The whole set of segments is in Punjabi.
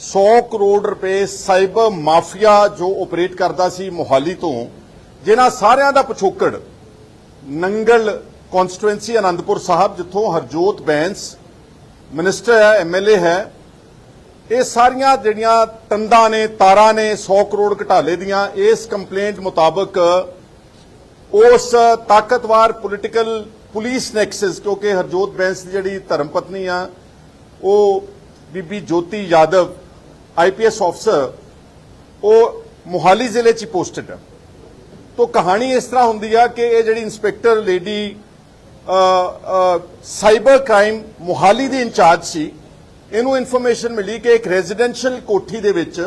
100 ਕਰੋੜ ਰੁਪਏ ਸਾਈਬਰ ਮਾਫੀਆ ਜੋ ਆਪਰੇਟ ਕਰਦਾ ਸੀ ਮੋਹਾਲੀ ਤੋਂ, ਜਿਨ੍ਹਾਂ ਸਾਰਿਆਂ ਦਾ ਪਿਛੋਕੜ ਨੰਗਲ ਕਨਸਟੀਟੁਐਂਸੀ ਅਨੰਦਪੁਰ ਸਾਹਿਬ, ਜਿੱਥੋਂ ਹਰਜੋਤ ਬੈਂਸ ਮਿਨਿਸਟਰ ਹੈ ਐਮਐਲਏ ਹੈ, ਇਹ ਸਾਰੀਆਂ ਜਿਹੜੀਆਂ ਤੰਦਾਂ ਨੇ, ਤਾਰਾਂ ਨੇ 100 ਕਰੋੜ ਘਟਾਲੇ ਦੀਆਂ, ਇਸ ਕੰਪਲੇਂਟ ਮੁਤਾਬਕ ਉਸ ਤਾਕਤਵਰ ਪੋਲੀਟੀਕਲ ਪੁਲਿਸ ਨੈਕਸਸ, ਕਿਉਂਕਿ ਹਰਜੋਤ ਬੈਂਸ ਦੀ ਜਿਹੜੀ ਧਰਮ ਪਤਨੀ ਆ, ਉਹ ਬੀਬੀ ਜੋਤੀ ਯਾਦਵ ਆਈਪੀਐਸ ਅਫਸਰ ਉਹ ਮੁਹਾਲੀ ਜ਼ਿਲ੍ਹੇ 'ਚ ਪੋਸਟਡ ਹੈ ਤੋ ਕਹਾਣੀ ਇਸ ਤਰ੍ਹਾਂ ਹੁੰਦੀ ਆ ਕਿ ਇਹ ਜਿਹੜੀ inspector lady cyber crime Mohali ਦੀ ਇੰਚਾਰਜ ਸੀ। ਇਹਨੂੰ ਇਨਫੋਰਮੇਸ਼ਨ ਮਿਲੀ ਕਿ ਇੱਕ ਰੈਜ਼ੀਡੈਂਸ਼ੀਅਲ ਕੋਠੀ ਦੇ ਵਿੱਚ,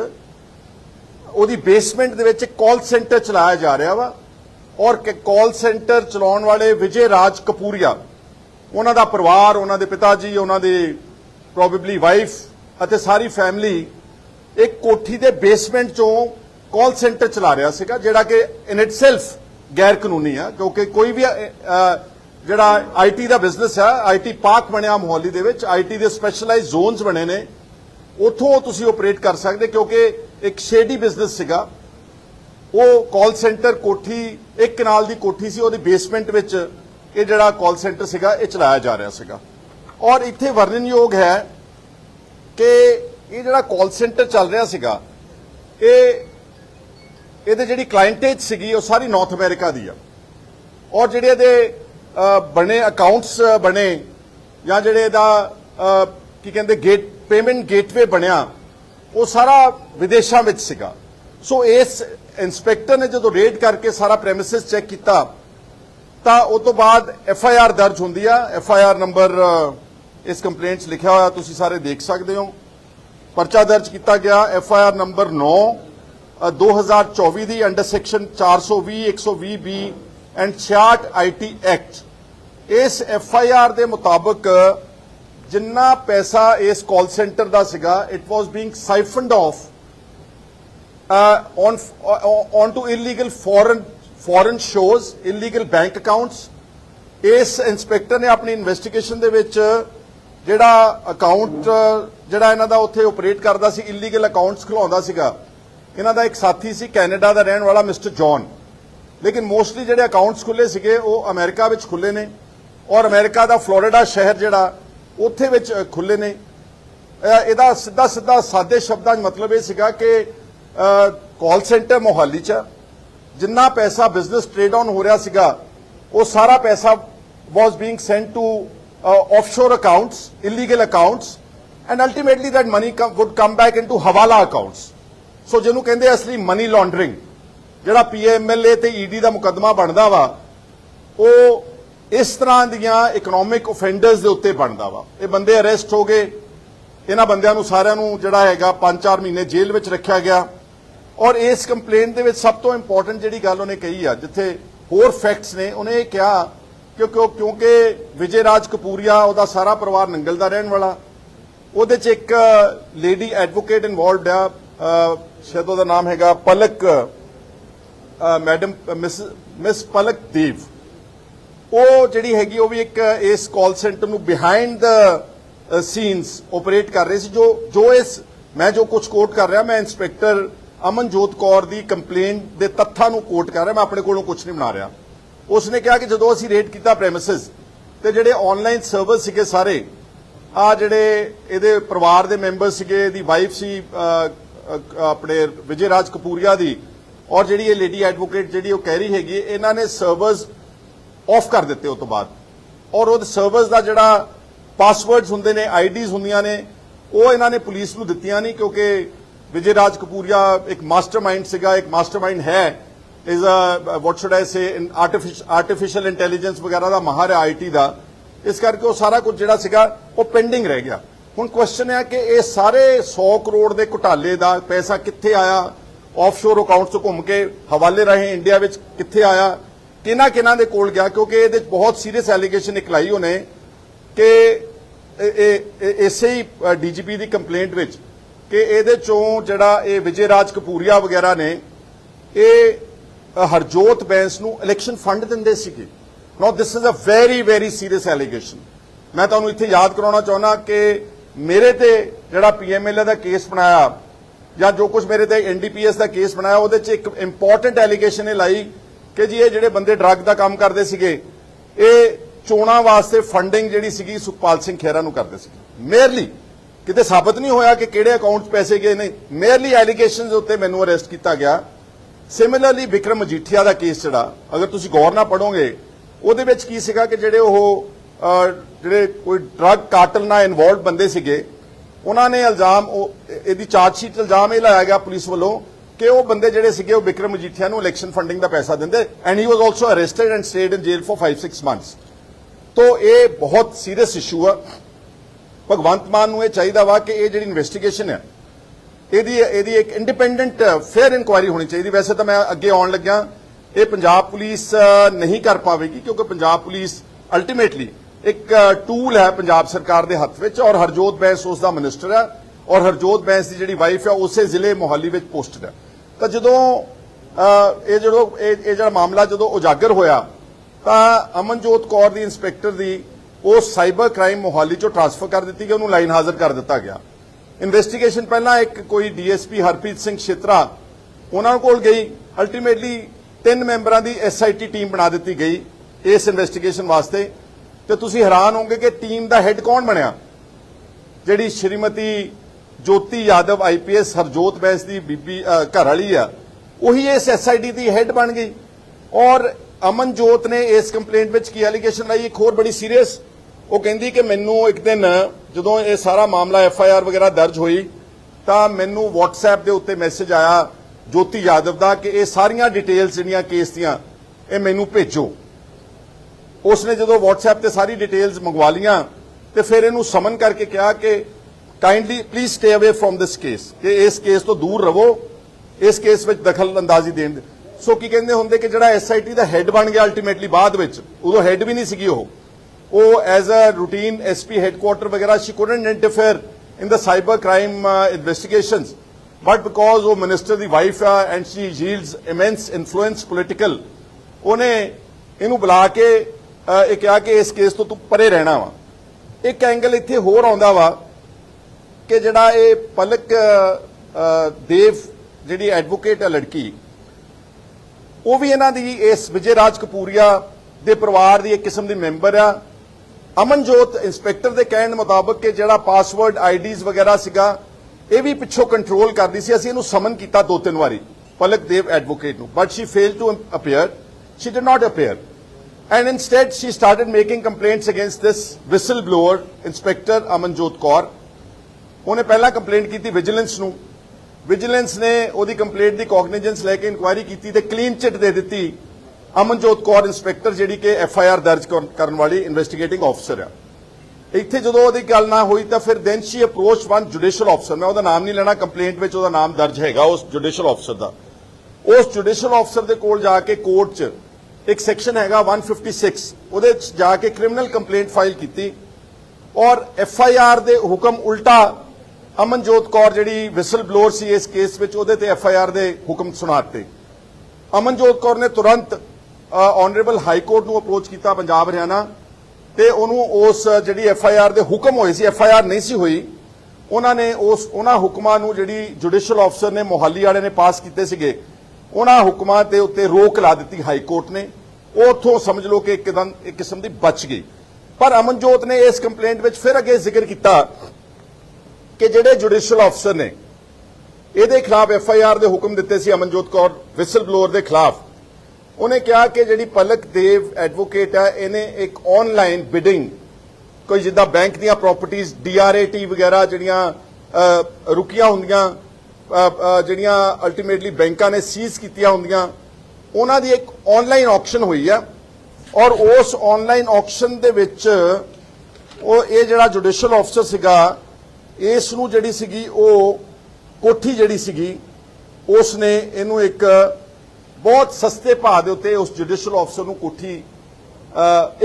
ਉਹਦੀ ਬੇਸਮੈਂਟ ਦੇ ਵਿੱਚ ਇੱਕ ਕਾਲ ਸੈਂਟਰ ਚਲਾਇਆ ਜਾ ਰਿਹਾ ਵਾ ਔਰ ਕਾਲ ਸੈਂਟਰ ਚਲਾਉਣ ਵਾਲੇ ਵਿਜੇ ਰਾਜ ਕਪੂਰੀਆ, ਉਹਨਾਂ ਦਾ ਪਰਿਵਾਰ, ਉਹਨਾਂ ਦੇ ਪਿਤਾ ਜੀ, ਉਹਨਾਂ ਦੇ ਪ੍ਰੋਬੇਬਲੀ ਵਾਈਫ ਅਤੇ ਸਾਰੀ ਫੈਮਿਲੀ ਇੱਕ ਕੋਠੀ ਦੇ ਬੇਸਮੈਂਟ ਚੋਂ ਕਾਲ ਸੈਂਟਰ ਚਲਾ ਰਿਹਾ ਸੀਗਾ ਜਿਹੜਾ ਕਿ ਇਨ ਇਟਸੈਲਫ ਗੈਰ ਕਾਨੂੰਨੀ ਆ ਕਿਉਂਕਿ ਕੋਈ ਵੀ ਅਹ, ਜਿਹੜਾ ਆਈਟੀ ਦਾ ਬਿਜ਼ਨਸ ਹੈ ਆਈਟੀ ਪਾਰਕ ਬਣਿਆ ਮੋਹਾਲੀ ਦੇ ਵਿੱਚ ਆਈਟੀ ਦੇ ਸਪੈਸ਼ਲਾਈਜ਼ ਜ਼ੋਨਸ ਬਣੇ ਨੇ ਉੱਥੋਂ ਤੁਸੀਂ ਆਪਰੇਟ ਕਰ ਸਕਦੇ ਕਿਉਂਕਿ ਇੱਕ ਸ਼ੇਡੀ ਬਿਜ਼ਨਸ ਸੀਗਾ। ਉਹ ਕਾਲ ਸੈਂਟਰ ਕੋਠੀ ਇੱਕ ਕਨਾਲ ਦੀ ਕੋਠੀ ਸੀ ਉਹਦੀ ਬੇਸਮੈਂਟ ਵਿੱਚ ਇਹ ਜਿਹੜਾ ਕਾਲ ਸੈਂਟਰ ਸੀਗਾ ਇਹ ਚਲਾਇਆ ਜਾ ਰਿਹਾ ਸੀਗਾ। ਔਰ ਇੱਥੇ ਵਰਣਨਯੋਗ ਹੈ ਕਿ ਇਹ ਜਿਹੜਾ ਕਾਲ ਸੈਂਟਰ ਚੱਲ ਰਿਹਾ ਸੀਗਾ, ਇਹ, ਇਹਦੇ ਜਿਹੜੀ ਕਲਾਇੰਟੇਜ ਸੀਗੀ, ਉਹ ਸਾਰੀ ਨਾਰਥ ਅਮਰੀਕਾ ਦੀ ਆ। ਔਰ ਜਿਹੜੇ ਇਹਦੇ ਬਣੇ ਅਕਾਊਂਟਸ ਬਣੇ, ਜਾਂ ਜਿਹੜੇ ਇਹਦਾ ਕੀ ਕਹਿੰਦੇ ਗੇਟ ਪੇਮੈਂਟ ਗੇਟਵੇ ਬਣਿਆ, ਉਹ ਸਾਰਾ ਵਿਦੇਸ਼ਾਂ ਵਿੱਚ ਸੀਗਾ। ਸੋ ਇਸ ਇਨਸਪੈਕਟਰ ਨੇ ਜਦੋਂ ਰੇਡ ਕਰਕੇ ਸਾਰਾ ਪ੍ਰੈਮਿਸਿਸ ਚੈੱਕ ਕੀਤਾ, ਤਾਂ ਉਸ ਤੋਂ ਬਾਅਦ ਐਫ ਆਈ ਆਰ ਦਰਜ ਹੁੰਦੀ ਆ। ਐਫ ਆਈ ਆਰ ਨੰਬਰ ਇਸ ਕੰਪਲੇਂਟ 'ਚ ਲਿਖਿਆ ਹੋਇਆ, ਤੁਸੀਂ ਸਾਰੇ ਦੇਖ ਸਕਦੇ ਹੋ। ਪਰਚਾ ਦਰਜ ਕੀਤਾ ਗਿਆ F I R number 9 uh, 2024 the under section 420 120 B and 66 IT act ਇਸ ਐਫ ਆਈ ਆਰ ਦੇ ਮੁਤਾਬਕ ਜਿੰਨਾ ਪੈਸਾ ਇਸ ਕਾਲ ਸੈਂਟਰ ਦਾ ਸੀਗਾ it was being siphoned off on uh, onto illegal foreign foreign shows illegal bank accounts ਇਸ ਇਨਸਪੈਕਟਰ ਨੇ ਆਪਣੀ ਇਨਵੈਸਟੀਗੇਸ਼ਨ ਦੇ ਵਿੱਚ ਜਿਹੜਾ ਅਕਾਊਂਟ ਜਿਹੜਾ ਇਹਨਾਂ ਦਾ ਉੱਥੇ ਆਪਰੇਟ ਕਰਦਾ ਸੀ ਇਲੀਗਲ ਅਕਾਊਂਟਸ ਖੁਲਾਉਂਦਾ ਸੀਗਾ, ਇਹਨਾਂ ਦਾ ਇੱਕ ਸਾਥੀ ਸੀ, ਕੈਨੇਡਾ ਦਾ ਰਹਿਣ ਵਾਲਾ ਮਿਸਟਰ ਜੌਨ। ਲੇਕਿਨ ਮੋਸਟਲੀ ਜਿਹੜੇ ਅਕਾਊਂਟਸ ਖੁੱਲੇ ਸੀਗੇ, ਉਹ ਅਮਰੀਕਾ ਵਿੱਚ ਖੁੱਲੇ ਨੇ ਔਰ ਅਮਰੀਕਾ ਦਾ ਫਲੋਰੀਡਾ ਸ਼ਹਿਰ ਜਿਹੜਾ, ਉੱਥੇ ਵਿੱਚ ਖੁੱਲੇ ਨੇ। ਇਹਦਾ ਸਿੱਧਾ ਸਿੱਧਾ ਸਾਦੇ ਸ਼ਬਦਾਂ 'ਚ ਮਤਲਬ ਇਹ ਸੀਗਾ ਕਿ ਕਾਲ ਸੈਂਟਰ ਮੋਹਾਲੀ 'ਚ ਜਿੰਨਾ ਪੈਸਾ ਬਿਜ਼ਨਸ ਟ੍ਰੇਡ ਆਨ ਹੋ ਰਿਹਾ ਸੀਗਾ, ਉਹ ਸਾਰਾ ਪੈਸਾ was being sent to offshore accounts illegal accounts and ultimately that money would come back into hawala accounts so ਜਿਹਨੂੰ ਕਹਿੰਦੇ ਅਸਲੀ ਮਨੀ ਲਾਂਡਰਿੰਗ ਜਿਹੜਾ ਪੀਐਮਐਲਏ ਤੇ ਈਡੀ ਦਾ ਮੁਕੱਦਮਾ ਬਣਦਾ ਵਾ ਉਹ ਇਸ ਤਰ੍ਹਾਂ ਦੀਆਂ ਇਕਨੋਮਿਕ ਆਫੈਂਡਰਸ ਦੇ ਉੱਤੇ ਬਣਦਾ ਵਾ ਇਹ ਬੰਦੇ ਅਰੈਸਟ ਹੋ ਗਏ ਇਹਨਾਂ ਬੰਦਿਆਂ ਨੂੰ ਸਾਰਿਆਂ ਨੂੰ ਜਿਹੜਾ ਹੈਗਾ 5-4 ਮਹੀਨੇ ਜੇਲ੍ਹ ਵਿੱਚ ਰੱਖਿਆ ਗਿਆ ਔਰ ਇਸ ਕੰਪਲੇਂਟ ਦੇ ਵਿੱਚ ਸਭ ਤੋਂ ਇੰਪੋਰਟੈਂਟ ਜਿਹੜੀ ਗੱਲ ਉਹਨੇ ਕਹੀ ਆ ਜਿੱਥੇ ਹੋਰ ਫੈਕਟਸ ਨੇ, ਉਹਨੇ ਇਹ ਕਿਹਾ ਕਿਉਂਕਿ ਕਿਉਂ- ਕਿਉਂਕਿ ਵਿਜੇ ਰਾਜ ਕਪੂਰੀਆ, ਉਹਦਾ ਸਾਰਾ ਪਰਿਵਾਰ ਨੰਗਲ ਦਾ ਰਹਿਣ ਵਾਲਾ। ਉਹਦੇ ਚ ਇੱਕ ਲੇਡੀ ਐਡਵੋਕੇਟ ਇਨਵੋਲਵਡ ਆ ਸ਼ਾਇਦ ਉਹਦਾ ਨਾਮ ਹੈਗਾ Palak madam miss miss Palak Dev. ਉਹ ਜਿਹੜੀ ਹੈਗੀ, ਉਹ ਵੀ ਇੱਕ ਇਸ ਕਾਲ ਸੈਂਟਰ ਨੂੰ ਬਿਹਾਈਂਡ ਦ ਸੀਨਸ ਆਪਰੇਟ ਕਰ ਰਹੇ ਸੀ। ਜੋ ਜੋ ਇਸ, ਮੈਂ ਜੋ ਕੁਝ ਕੋਟ ਕਰ ਰਿਹਾ, ਮੈਂ ਇੰਸਪੈਕਟਰ ਅਮਨਜੋਤ ਕੌਰ ਦੀ ਕੰਪਲੇਂਟ ਦੇ ਤੱਥਾਂ ਨੂੰ ਕੋਟ ਕਰ ਰਿਹਾ, ਮੈਂ ਆਪਣੇ ਕੋਲੋਂ ਕੁਝ ਨਹੀਂ ਬਣਾ ਰਿਹਾ। ਉਸਨੇ ਕਿਹਾ ਕਿ ਜਦੋਂ ਅਸੀਂ ਰੇਟ ਕੀਤਾ ਪ੍ਰੈਮਿਸਿਸ ਤੇ ਜਿਹੜੇ ਆਨਲਾਈਨ ਸਰਵਰ ਸੀਗੇ ਸਾਰੇ, ਆ ਜਿਹੜੇ ਇਹਦੇ ਪਰਿਵਾਰ ਦੇ ਮੈਂਬਰ ਸੀਗੇ, ਇਹਦੀ ਵਾਈਫ ਸੀ ਆਪਣੇ ਵਿਜੇ ਰਾਜ ਕਪੂਰੀਆ ਦੀ, ਔਰ ਜਿਹੜੀ ਇਹ ਲੇਡੀ ਐਡਵੋਕੇਟ ਜਿਹੜੀ ਉਹ ਕਹਿ ਰਹੀ ਹੈਗੀ, ਇਹਨਾਂ ਨੇ ਸਰਵਰਸ ਆਫ ਕਰ ਦਿੱਤੇ ਉਸ ਤੋਂ ਬਾਅਦ। ਔਰ ਉਹ ਸਰਵਰਸ ਦਾ ਜਿਹੜਾ ਪਾਸਵਰਡਸ ਹੁੰਦੇ ਨੇ ਆਈਡੀਜ਼ ਹੁੰਦੀਆਂ ਨੇ, ਉਹ ਇਹਨਾਂ ਨੇ ਪੁਲਿਸ ਨੂੰ ਦਿੱਤੀਆਂ ਨਹੀਂ ਕਿਉਂਕਿ ਵਿਜੇ ਰਾਜ ਕਪੂਰੀਆ ਇੱਕ ਮਾਸਟਰਮਾਈਂਡ ਸੀਗਾ, ਇੱਕ ਮਾਸਟਰਮਾਈਂਡ ਹੈ। Is uh what should I say in artificial intelligence ਵਗੈਰਾ ਦਾ ਮਾਹਰ ਹੈ ਆਈਟੀ ਦਾ। ਇਸ ਕਰਕੇ ਉਹ ਸਾਰਾ ਕੁਝ ਜਿਹੜਾ ਸੀਗਾ, ਉਹ ਪੈਂਡਿੰਗ ਰਹਿ ਗਿਆ। ਹੁਣ ਕੁਐਸਚਨ ਹੈ ਕਿ ਇਹ ਸਾਰੇ 100 ਕਰੋੜ ਦੇ ਘੁਟਾਲੇ ਦਾ ਪੈਸਾ ਕਿੱਥੇ ਆਇਆ? ਆਫਸ਼ੋਰ ਅਕਾਊਂਟ ਤੋਂ ਘੁੰਮ ਕੇ ਹਵਾਲੇ ਰਹੇ ਇੰਡੀਆ ਵਿੱਚ ਕਿੱਥੇ ਆਇਆ? ਕਿਹਨਾਂ ਕਿਹਨਾਂ ਦੇ ਕੋਲ ਗਿਆ? ਕਿਉਂਕਿ ਇਹਦੇ ਵਿੱਚ ਬਹੁਤ ਸੀਰੀਅਸ ਐਲੀਗੇਸ਼ਨ ਨਿਕਲਾਈ ਉਹਨੇ ਕਿ ਇਹ- ਇਹ, ਇਹ- ਇਸੇ ਹੀ ਡੀਜੀਪੀ ਦੀ ਕੰਪਲੇਂਟ ਵਿੱਚ ਕਿ ਇਹਦੇ ਚੋਂ ਜਿਹੜਾ ਇਹ ਵਿਜੇ ਰਾਜ ਕਪੂਰੀਆ ਵਗੈਰਾ ਨੇ, ਇਹ ਹਰਜੋਤ ਬੈਂਸ ਨੂੰ ਇਲੈਕਸ਼ਨ ਫੰਡ ਦਿੰਦੇ ਸੀਗੇ। Now this is uh very very serious allegation ਮੈਂ ਤੁਹਾਨੂੰ ਇੱਥੇ ਯਾਦ ਕਰਾਉਣਾ ਚਾਹੁੰਦਾ ਕਿ ਮੇਰੇ ਤੇ ਜਿਹੜਾ ਪੀਐਮਐਲਏ ਦਾ ਕੇਸ ਬਣਾਇਆ ਜਾਂ ਜੋ ਕੁਝ ਮੇਰੇ ਤੇ ਐਨਡੀਪੀਐਸ ਦਾ ਕੇਸ ਬਣਾਇਆ, ਉਹਦੇ 'ਚ ਇੱਕ ਇੰਪੋਰਟੈਂਟ ਐਲੀਗੇਸ਼ਨ ਇਹ ਲਾਈ ਕਿ ਜੀ ਇਹ ਜਿਹੜੇ ਬੰਦੇ ਡਰੱਗ ਦਾ ਕੰਮ ਕਰਦੇ ਸੀਗੇ, ਇਹ ਚੋਣਾਂ ਵਾਸਤੇ ਫੰਡਿੰਗ ਜਿਹੜੀ ਸੀਗੀ ਸੁਖਪਾਲ ਸਿੰਘ ਖਹਿਰਾ ਨੂੰ ਕਰਦੇ ਸੀਗੇ। ਮੇਅਰਲੀ ਕਿਤੇ ਸਾਬਤ ਨਹੀਂ ਹੋਇਆ ਕਿ ਕਿਹੜੇ ਅਕਾਊਂਟ 'ਚ ਪੈਸੇ ਗਏ ਨੇ। ਮੇਅਰਲੀ ਐਲੀਗੇਸ਼ਨਸ ਉੱਤੇ ਮੈਨੂੰ ਅਰੈਸਟ ਕੀਤਾ ਗਿਆ। ਸਿਮਿਲਰਲੀ ਵਿਕਰਮ ਮਜੀਠੀਆ ਦਾ ਕੇਸ ਜਿਹੜਾ, ਅਗਰ ਤੁਸੀਂ ਗੌਰ ਨਾਲ ਪੜੋਗੇ ਉਹਦੇ ਵਿੱਚ ਕੀ ਸੀਗਾ ਕਿ ਜਿਹੜੇ ਉਹ ਜਿਹੜੇ ਕੋਈ ਡਰੱਗ ਕਾਰਟਲ ਨਾਲ ਇਨਵੋਲਵਡ ਬੰਦੇ ਸੀਗੇ, ਉਹਨਾਂ ਨੇ ਇਲਜ਼ਾਮ, ਉਹ, ਇਹਦੀ ਚਾਰਜ ਸ਼ੀਟ ਇਲਜ਼ਾਮ ਇਹ ਲਾਇਆ ਗਿਆ ਪੁਲਿਸ ਵੱਲੋਂ ਕਿ ਉਹ ਬੰਦੇ ਜਿਹੜੇ ਸੀਗੇ ਉਹ ਵਿਕਰਮ ਮਜੀਠੀਆ ਨੂੰ ਇਲੈਕਸ਼ਨ ਫੰਡਿੰਗ ਦਾ ਪੈਸਾ ਦਿੰਦੇ and he was also arrested and stayed in jail for 5-6 months ਤੋਂ ਇਹ ਬਹੁਤ ਸੀਰੀਅਸ ਇਸ਼ੂ ਆ। ਭਗਵੰਤ ਮਾਨ ਨੂੰ ਇਹ ਚਾਹੀਦਾ ਵਾ ਕਿ ਇਹ ਜਿਹੜੀ ਇਨਵੈਸਟੀਗੇਸ਼ਨ ਹੈ ਇਹਦੀ ਇਹਦੀ ਇੱਕ ਇੰਡੀਪੈਂਡੈਂਟ ਫੇਅਰ ਇਨਕੁਆਇਰੀ ਹੋਣੀ ਚਾਹੀਦੀ। ਵੈਸੇ ਤਾਂ ਮੈਂ ਅੱਗੇ ਆਉਣ ਲੱਗਿਆ, ਇਹ ਪੰਜਾਬ ਪੁਲਿਸ ਨਹੀਂ ਕਰ ਪਾਵੇਗੀ ਕਿਉਂਕਿ ਪੰਜਾਬ ਪੁਲਿਸ ਅਲਟੀਮੇਟਲੀ ਇੱਕ ਟੂਲ ਹੈ ਪੰਜਾਬ ਸਰਕਾਰ ਦੇ ਹੱਥ ਵਿੱਚ ਔਰ ਹਰਜੋਤ ਬੈਂਸ ਉਸ ਦਾ ਮਿਨਿਸਟਰ ਹੈ ਔਰ ਹਰਜੋਤ ਬੈਂਸ ਦੀ ਜਿਹੜੀ ਵਾਈਫ ਹੈ, ਉਸੇ ਜ਼ਿਲ੍ਹੇ ਮੋਹਾਲੀ ਵਿੱਚ ਪੋਸਟਡ ਹੈ। ਤਾਂ ਜਦੋਂ ਇਹ ਜਦੋਂ, ਇਹ ਇਹ ਜਿਹੜਾ ਮਾਮਲਾ ਜਦੋਂ ਉਜਾਗਰ ਹੋਇਆ, ਤਾਂ ਅਮਨਜੋਤ ਕੌਰ ਦੀ ਇੰਸਪੈਕਟਰ ਦੀ ਉਹ ਸਾਈਬਰ ਕ੍ਰਾਈਮ ਮੋਹਾਲੀ ਚੋਂ ਟ੍ਰਾਂਸਫਰ ਕਰ ਦਿੱਤੀ ਗਈ, ਉਹਨੂੰ ਲਾਈਨ ਹਾਜ਼ਰ ਕਰ ਦਿੱਤਾ ਗਿਆ। ਇਨਵੈਸਟੀਗੇਸ਼ਨ ਪਹਿਲਾਂ ਇੱਕ ਕੋਈ ਡੀਐਸਪੀ ਹਰਪ੍ਰੀਤ ਸਿੰਘ ਛੇਤਰਾ ਉਹਨਾਂ ਕੋਲ ਗਈ। ਅਲਟੀਮੇਟਲੀ ਤਿੰਨ ਮੈਂਬਰਾਂ ਦੀ ਐਸਆਈਟੀ ਟੀਮ ਬਣਾ ਦਿੱਤੀ ਗਈ ਇਸ ਇਨਵੈਸਟੀਗੇਸ਼ਨ ਵਾਸਤੇ। ਤੇ ਤੁਸੀਂ ਹੈਰਾਨ ਹੋਗੇ ਕਿ ਟੀਮ ਦਾ ਹੈੱਡ ਕੌਣ ਬਣਿਆ? ਜਿਹੜੀ ਸ਼੍ਰੀਮਤੀ ਜੋਤੀ ਯਾਦਵ ਆਈਪੀਐਸ ਹਰਜੋਤ ਬੈਂਸ ਦੀ ਬੀਬੀ ਘਰ ਵਾਲੀ ਆ, ਉਹੀ ਇਸ ਐਸਆਈਟੀ ਦੀ ਹੈੱਡ ਬਣ ਗਈ। ਔਰ ਅਮਨਜੋਤ ਨੇ ਇਸ ਕੰਪਲੇਂਟ ਵਿੱਚ ਕੀ ਐਲੀਗੇਸ਼ਨ ਲਾਈ? ਇੱਕ ਹੋਰ ਬੜੀ ਸੀਰੀਅਸ ਉਹ ਕਹਿੰਦੀ ਕਿ ਮੈਨੂੰ ਇੱਕ ਦਿਨ ਜਦੋਂ ਇਹ ਸਾਰਾ ਮਾਮਲਾ ਐਫ ਆਈ ਆਰ ਵਗੈਰਾ ਦਰਜ ਹੋਈ, ਤਾਂ ਮੈਨੂੰ WhatsApp ਦੇ ਉੱਤੇ ਮੈਸੇਜ ਆਇਆ ਜੋਤੀ ਯਾਦਵ ਦਾ ਕਿ ਇਹ ਸਾਰੀਆਂ ਡਿਟੇਲਸ ਜਿਹੜੀਆਂ ਕੇਸ ਦੀਆਂ, ਇਹ ਮੈਨੂੰ ਭੇਜੋ। ਉਸਨੇ ਜਦੋਂ WhatsApp ਤੇ ਸਾਰੀ ਡਿਟੇਲਸ ਮੰਗਵਾ ਲੀਆਂ ਤੇ ਫਿਰ ਇਹਨੂੰ ਸਮਨ ਕਰਕੇ ਕਿਹਾ ਕਿ kindly please stay away from this case ਕਿ ਇਸ ਕੇਸ ਤੋਂ ਦੂਰ ਰਹੋ, ਇਸ ਕੇਸ ਵਿੱਚ ਦਖਲ ਅੰਦਾਜ਼ੀ ਦੇਣ ਦੇ। ਸੋ ਕੀ ਕਹਿੰਦੇ ਹੁੰਦੇ ਕਿ ਜਿਹੜਾ ਐਸਆਈਟੀ ਦਾ ਹੈੱਡ ਬਣ ਗਿਆ ਅਲਟੀਮੇਟਲੀ ਬਾਅਦ ਵਿੱਚ, ਉਦੋਂ ਹੈੱਡ ਵੀ ਨਹੀਂ ਸੀਗੀ ਉਹ। ਉਹ ਐਜ਼ ਅ ਰੂਟੀਨ ਐਸਪੀ ਹੈੱਡਕੁਆਟਰ ਵਗੈਰਾ she couldn't interfere in the cyber crime investigations but because ਉਹ ਮਿਨਿਸਟਰ ਦੀ ਵਾਈਫ ਆ and she wields immense influence political ਉਹਨੇ ਇਹਨੂੰ ਬੁਲਾ ਕੇ ਇਹ ਕਿਹਾ ਕਿ ਇਸ ਕੇਸ ਤੋਂ ਤੂੰ ਪਰੇ ਰਹਿਣਾ ਵਾ। ਇੱਕ ਐਂਗਲ ਇੱਥੇ ਹੋਰ ਆਉਂਦਾ ਵਾ ਕਿ ਜਿਹੜਾ ਇਹ ਪਲਕ ਦੇਵ ਜਿਹੜੀ ਐਡਵੋਕੇਟ ਆ ਲੜਕੀ, ਉਹ ਵੀ ਇਹਨਾਂ ਦੀ ਇਸ ਵਿਜੇ ਰਾਜ ਕਪੂਰੀਆ ਦੇ ਪਰਿਵਾਰ ਦੀ ਇੱਕ ਕਿਸਮ ਦੀ ਮੈਂਬਰ ਆ। ਅਮਨਜੋਤ ਇੰਸਪੈਕਟਰ ਦੇ ਕਹਿਣ ਮੁਤਾਬਕ ਕਿ ਜਿਹੜਾ ਪਾਸਵਰਡ ਆਈਡੀਜ਼ ਵਗੈਰਾ ਸੀਗਾ, ਇਹ ਵੀ ਪਿੱਛੋਂ ਕੰਟਰੋਲ ਕਰਦੀ ਸੀ। ਅਸੀਂ ਇਹਨੂੰ ਸਮਨ ਕੀਤਾ ਦੋ ਤਿੰਨ ਵਾਰੀ, ਪਲਕ ਦੇਵ ਐਡਵੋਕੇਟ ਨੂੰ। But she fail to appear she did not appear and instead, she started making complaints against this whistleblower, inspector Amanjot Kaur ਉਹਨੇ ਪਹਿਲਾਂ ਕੰਪਲੇਂਟ ਕੀਤੀ ਵਿਜੀਲੈਂਸ ਨੂੰ। ਵਿਜੀਲੈਂਸ ਨੇ ਉਹਦੀ ਕੰਪਲੇਂਟ ਦੀ ਕੋਗਨੀਜੈਂਸ ਲੈ ਕੇ ਇਨਕੁਆਇਰੀ ਕੀਤੀ ਤੇ ਕਲੀਨ ਚਿੱਟ ਦੇ ਦਿੱਤੀ। ਅਮਨਜੋਤ ਕੌਰ, ਇੰਸਪੈਕਟਰ, ਜਿਹੜੀ ਕਿ ਐਫ ਆਈ ਆਰ ਦਰਜ ਕਰਨ ਵਾਲੀ ਇਨਵੈਸਟੀਗੇਟਿੰਗ ਆਫਸਰ ਆ। ਇੱਥੇ ਜਦੋਂ ਉਹਦੀ ਗੱਲ ਨਾ ਹੋਈ ਤਾਂ ਫਿਰ then she approach one judicial officer ਮੈਂ ਉਹਦਾ ਨਾਮ ਨਹੀਂ ਲੈਣਾ ਕੰਪਲੇਂਟ ਵਿੱਚ ਉਹਦਾ ਨਾਮ ਦਰਜ ਹੈਗਾ ਉਸ ਜੁਡੀਸ਼ੀਅਲ ਆਫਸਰ ਦਾ। ਉਸ ਜੁਡੀਸ਼ੀਅਲ ਆਫਸਰ ਦੇ ਕੋਲ ਜਾ ਕੇ ਕੋਰਟ 'ਚ ਇੱਕ ਸੈਕਸ਼ਨ ਹੈਗਾ 156 ਉਹਦੇ 'ਚ ਜਾ ਕੇ ਕ੍ਰਿਮੀਨਲ ਕੰਪਲੇਂਟ ਫਾਈਲ ਕੀਤੀ। ਔਰ ਐਫ ਆਈ ਆਰ ਦੇ ਹੁਕਮ ਉਲਟਾ ਅਮਨਜੋਤ ਕੌਰ ਜਿਹੜੀ ਵਿਸਲ ਬਲੋਰ ਸੀ ਇਸ ਕੇਸ ਵਿੱਚ, ਉਹਦੇ ਤੇ ਐਫ ਆਈ ਆਰ ਦੇ ਹੁਕਮ ਸੁਣਾਤੇ ਅਮਨਜੋਤ ਕੌਰ ਨੇ ਤੁਰੰਤ ਆਨਰੇਬਲ ਹਾਈ ਕੋਰਟ ਨੂੰ ਅਪਰੋਚ ਕੀਤਾ ਪੰਜਾਬ ਹਰਿਆਣਾ ਤੇ ਉਹਨੂੰ ਉਸ ਜਿਹੜੀ ਐਫ ਆਈ ਆਰ ਦੇ ਹੁਕਮ ਹੋਏ ਸੀ ਐਫ ਆਈ ਆਰ ਨਹੀਂ ਸੀ ਹੋਈ, ਉਹਨਾਂ ਨੇ ਉਸ, ਉਹਨਾਂ ਹੁਕਮਾਂ ਨੂੰ ਜਿਹੜੀ ਜੁਡੀਸ਼ੀਅਲ ਅਫਸਰ ਨੇ ਮੋਹਾਲੀ ਵਾਲੇ ਨੇ ਪਾਸ ਕੀਤੇ ਸੀਗੇ, ਉਹਨਾਂ ਹੁਕਮਾਂ ਤੇ ਉੱਤੇ ਰੋਕ ਲਾ ਦਿੱਤੀ ਹਾਈ ਕੋਰਟ ਨੇ, ਉਹ ਉੱਥੋਂ ਸਮਝ ਲਓ ਕਿ ਇੱਕਦਮ ਇੱਕ ਕਿਸਮ ਦੀ ਬਚ ਗਈ। ਪਰ ਅਮਨਜੋਤ ਨੇ ਇਸ ਕੰਪਲੇਂਟ ਵਿੱਚ ਫਿਰ ਅੱਗੇ ਜ਼ਿਕਰ ਕੀਤਾ ਕਿ ਜਿਹੜੇ ਜੁਡੀਸ਼ੀਅਲ ਅਫਸਰ ਨੇ, ਇਹਦੇ ਖਿਲਾਫ ਐਫ ਆਈ ਆਰ ਦੇ ਹੁਕਮ ਦਿੱਤੇ ਸੀ ਅਮਨਜੋਤ ਕੌਰ ਵਿਸਲ ਬਲੋਅਰ ਦੇ ਖਿਲਾਫ। ਉਹਨੇ ਕਿਹਾ ਕਿ ਜਿਹੜੀ ਪਲਕ ਦੇਵ ਐਡਵੋਕੇਟ ਹੈ, ਇਹਨੇ ਇੱਕ ਆਨਲਾਈਨ ਬਿਡਿੰਗ ਕੋਈ ਜਿੱਦਾਂ ਬੈਂਕ ਦੀਆਂ ਪ੍ਰਾਪਰਟੀਆਂ ਡੀਆਰਏਟੀ ਵਗੈਰਾ ਜਿਹੜੀਆਂ ਰੁਕੀਆਂ ਹੁੰਦੀਆਂ ਜਿਹੜੀਆਂ ਅਲਟੀਮੇਟਲੀ ਬੈਂਕਾਂ ਨੇ ਸੀਜ਼ ਕੀਤੀਆਂ ਹੁੰਦੀਆਂ, ਉਹਨਾਂ ਦੀ ਇੱਕ ਆਨਲਾਈਨ ਆਕਸ਼ਨ ਹੋਈ ਆ ਔਰ ਉਸ ਆਨਲਾਈਨ ਆਕਸ਼ਨ ਦੇ ਵਿੱਚ ਉਹ, ਇਹ ਜਿਹੜਾ ਜੁਡੀਸ਼ੀਅਲ ਆਫਸਰ ਸੀਗਾ ਇਸ ਨੂੰ ਜਿਹੜੀ ਸੀਗੀ, ਉਹ ਕੋਠੀ ਜਿਹੜੀ ਸੀਗੀ ਉਸ ਨੇ ਇਹਨੂੰ ਇੱਕ ਬਹੁਤ ਸਸਤੇ ਭਾਅ ਦੇ ਉੱਤੇ ਉਸ ਜੁਡੀਸ਼ੀਅਲ ਆਫਸਰ ਨੂੰ ਕੋਠੀ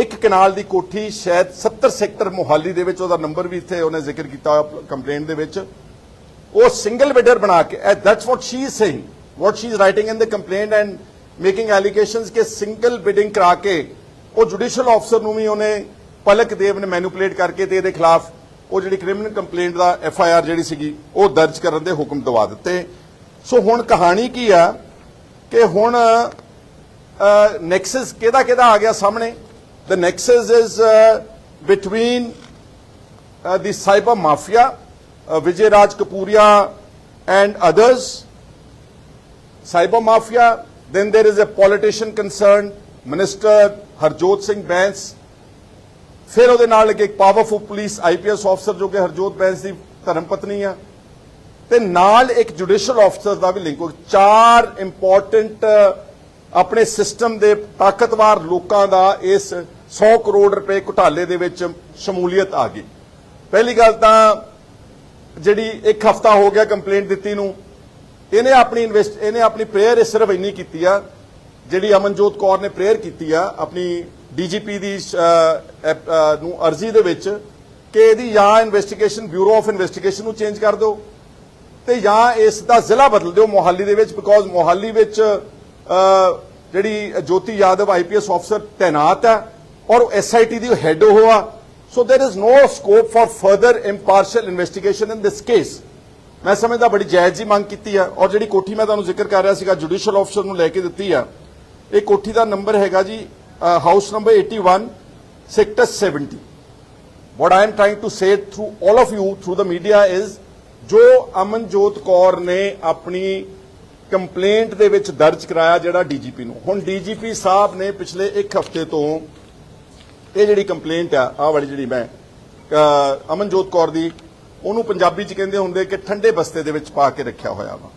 ਇੱਕ ਕਨਾਲ ਦੀ ਕੋਠੀ, ਸ਼ਾਇਦ 70 ਸੈਕਟਰ ਮੋਹਾਲੀ ਦੇ ਵਿੱਚ, ਉਹਦਾ ਨੰਬਰ ਵੀ ਇੱਥੇ ਉਹਨੇ ਜ਼ਿਕਰ ਕੀਤਾ ਕੰਪਲੇਂਟ ਦੇ ਵਿੱਚ। ਉਹ ਸਿੰਗਲ ਬਿਡਰ ਬਣਾ ਕੇ that's what she is saying what she is writing in the complaint and making allegations ਕਿ ਸਿੰਗਲ ਬਿਡਿੰਗ ਕਰਾ ਕੇ ਉਹ ਜੁਡੀਸ਼ੀਅਲ ਆਫਸਰ ਨੂੰ ਵੀ ਉਹਨੇ ਪਲਕ ਦੇਵ ਨੇ ਮੈਨੂਪੂਲੇਟ ਕਰਕੇ ਤੇ ਇਹਦੇ ਖਿਲਾਫ ਉਹ ਜਿਹੜੀ ਕ੍ਰਿਮੀਨਲ ਕੰਪਲੇਂਟ ਦਾ ਐਫ ਆਈ ਆਰ ਜਿਹੜੀ ਸੀਗੀ, ਉਹ ਦਰਜ ਕਰਨ ਦੇ ਹੁਕਮ ਦਵਾ ਦਿੱਤੇ। ਸੋ ਹੁਣ ਕਹਾਣੀ ਕੀ ਆ? ਕਿ ਹੁਣ ਨੈਕਸਸ ਕਿਹਦਾ ਕਿਹਦਾ ਆ ਗਿਆ ਸਾਹਮਣੇ the nexus is between uh, the cyber mafia, uh, Vijay Raj Kapuria and others. Cyber mafia, then there is a politician concerned, Minister Harjot Singh Bance. ਫਿਰ ਉਹਦੇ ਨਾਲ ਇੱਕ ਪਾਵਰਫੁਲ ਪੁਲਿਸ ਆਈਪੀਐਸ ਅਫਸਰ ਜੋ ਕਿ ਹਰਜੋਤ ਬੈਂਸ ਦੀ ਧਰਮ ਪਤਨੀ ਆ ਤੇ ਨਾਲ ਇੱਕ ਜੁਡੀਸ਼ੀਅਲ ਅਫਸਰ ਦਾ ਵੀ ਲਿੰਕ ਹੋ ਚਾਰ ਇੰਪੋਰਟੈਂਟ ਆਪਣੇ ਸਿਸਟਮ ਦੇ ਤਾਕਤਵਰ ਲੋਕਾਂ ਦਾ ਇਸ 100 ਕਰੋੜ ਰੁਪਏ ਘੁਟਾਲੇ ਦੇ ਵਿੱਚ ਸ਼ਮੂਲੀਅਤ ਆ ਗਈ। ਪਹਿਲੀ ਗੱਲ ਤਾਂ ਜਿਹੜੀ ਇੱਕ ਹਫਤਾ ਹੋ ਗਿਆ ਕੰਪਲੇਂਟ ਦਿੱਤੀ ਨੂੰ ਇਹਨੇ ਆਪਣੀ ਇਨਵੈਸਟ ਇਹਨੇ ਆਪਣੀ ਪ੍ਰੇਅਰ ਸਿਰਫ ਇੰਨੀ ਕੀਤੀ ਆ ਜਿਹੜੀ ਅਮਨਜੋਤ ਕੌਰ ਨੇ ਪ੍ਰੇਅਰ ਕੀਤੀ ਆ ਆਪਣੀ ਡੀਜੀਪੀ ਦੀ ਅਹ, ਐਪ, ਨੂੰ ਅਰਜ਼ੀ ਦੇ ਵਿੱਚ ਕਿ ਇਹਦੀ ਜਾਂ ਇਨਵੈਸਟੀਗੇਸ਼ਨ ਬਿਊਰੋ ਆਫ ਇਨਵੈਸਟੀਗੇਸ਼ਨ ਨੂੰ ਚੇਂਜ ਕਰ ਦਿਓ। ਤੇ ਜਾਂ ਇਸ ਦਾ ਜ਼ਿਲ੍ਹਾ ਬਦਲ ਦਿਓ ਮੋਹਾਲੀ ਦੇ ਵਿੱਚ ਬਿਕੋਜ਼ ਮੋਹਾਲੀ ਵਿੱਚ ਜਿਹੜੀ ਜੋਤੀ ਯਾਦਵ ਆਈਪੀਐਸ ਆਫਸਰ ਤਾਇਨਾਤ ਹੈ ਔਰ ਐਸਆਈਟੀ ਦੀ ਹੈਡ ਉਹ ਆ। So there is no scope for further impartial investigation in this case ਮੈਂ ਸਮਝਦਾ ਬੜੀ ਜਾਇਜ਼ ਜੀ ਮੰਗ ਕੀਤੀ ਹੈ ਔਰ ਜਿਹੜੀ ਕੋਠੀ ਮੈਂ ਤੁਹਾਨੂੰ ਜ਼ਿਕਰ ਕਰ ਰਿਹਾ ਸੀਗਾ ਜੁਡੀਸ਼ੀਅਲ ਆਫਸਰ ਨੂੰ ਲੈ ਕੇ ਦਿੱਤੀ ਆ ਇਹ ਕੋਠੀ ਦਾ ਨੰਬਰ ਹੈਗਾ ਜੀ house number 81 sector 70 what i am trying to say through all of you, through the media is ਜੋ ਅਮਨਜੋਤ ਕੌਰ ਨੇ ਆਪਣੀ ਕੰਪਲੇਂਟ ਦੇ ਵਿੱਚ ਦਰਜ ਕਰਾਇਆ ਜਿਹੜਾ ਡੀਜੀਪੀ ਨੂੰ। ਹੁਣ ਡੀਜੀਪੀ ਸਾਹਿਬ ਨੇ ਪਿਛਲੇ ਇੱਕ ਹਫ਼ਤੇ ਤੋਂ ਇਹ ਜਿਹੜੀ ਕੰਪਲੇਂਟ ਆ, ਆਹ ਵਾਲੀ ਜਿਹੜੀ ਮੈਂ ਅਮਨਜੋਤ ਕੌਰ ਦੀ, ਉਹਨੂੰ ਪੰਜਾਬੀ ਚ ਕਹਿੰਦੇ ਹੁੰਦੇ ਕਿ ਠੰਡੇ ਬਸਤੇ ਦੇ ਵਿੱਚ ਪਾ ਕੇ ਰੱਖਿਆ ਹੋਇਆ ਵਾ।